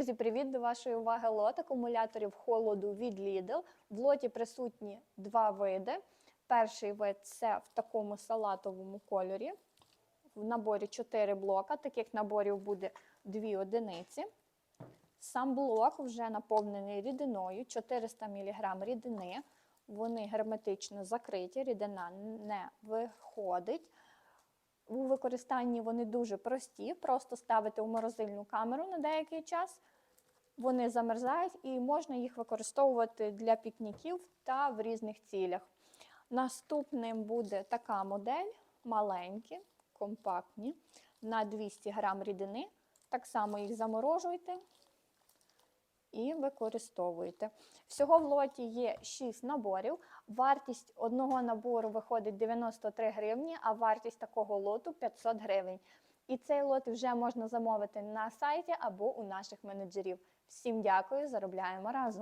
Друзі, привіт до вашої уваги лот акумуляторів холоду від Lidl. В лоті присутні два види. Перший вид це в такому салатовому кольорі. В наборі 4 блока. Таких наборів буде 2 одиниці. Сам блок вже наповнений рідиною, 400 мг рідини. Вони герметично закриті, рідина не виходить. У використанні вони дуже прості, просто ставити у морозильну камеру на деякий час. Вони замерзають і можна їх використовувати для пікніків та в різних цілях. Наступним буде така модель, маленькі, компактні, на 200 грам рідини. Так само їх заморожуйте і використовуєте. Всього в лоті є 6 наборів. Вартість одного набору виходить 93 гривні, а вартість такого лоту 500 гривень. І цей лот вже можна замовити на сайті або у наших менеджерів. Всім дякую, заробляємо разом!